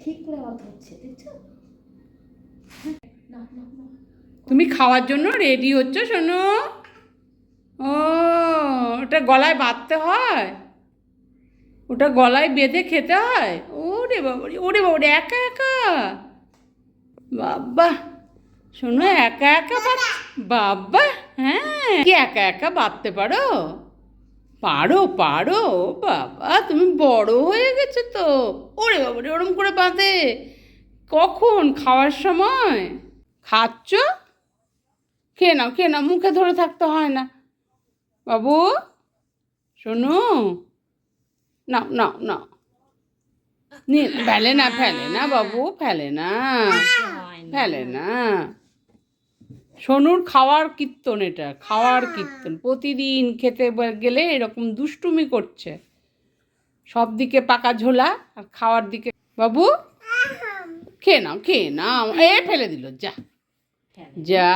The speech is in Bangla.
ঠিক করে ধরছে হ্যাঁ, তুমি খাওয়ার জন্য রেডি হচ্ছ শোনো ও ওটা গলায় বাঁধতে হয়? ওটা গলায় বেঁধে খেতে হয়? ওরে বাবারে ওরে বাবারে একা একা? বাবা শোনো একা একা বাবা হ্যাঁ। কি একা একা বাঁধতে পারো? পারো পারো বাবা তুমি বড় হয়ে গেছো তো? ওরে বাবারে, ওরম করে বাঁধে। কখন? খাওয়ার সময়? খাচ্ছ? খেয়ে নাও খেয়ে নাও, মুখে ধরে থাকতে হয় না। বাবু, শোনো। নাও নাও নাও। নি ফেলে না ফেলে না বাবু, ফেলে না। ফেলে না। সোনুর খাওয়ার কীর্তন এটা, খাওয়ার কীর্তন। প্রতিদিন খেতে গেলে এরকম দুষ্টুমি করছে। সব দিকে পাকা ঝোলা আর খাওয়ার দিকে। বাবু? খেয়ে নাও খেয়ে নাও। এ ফেলে দিল যা। যা।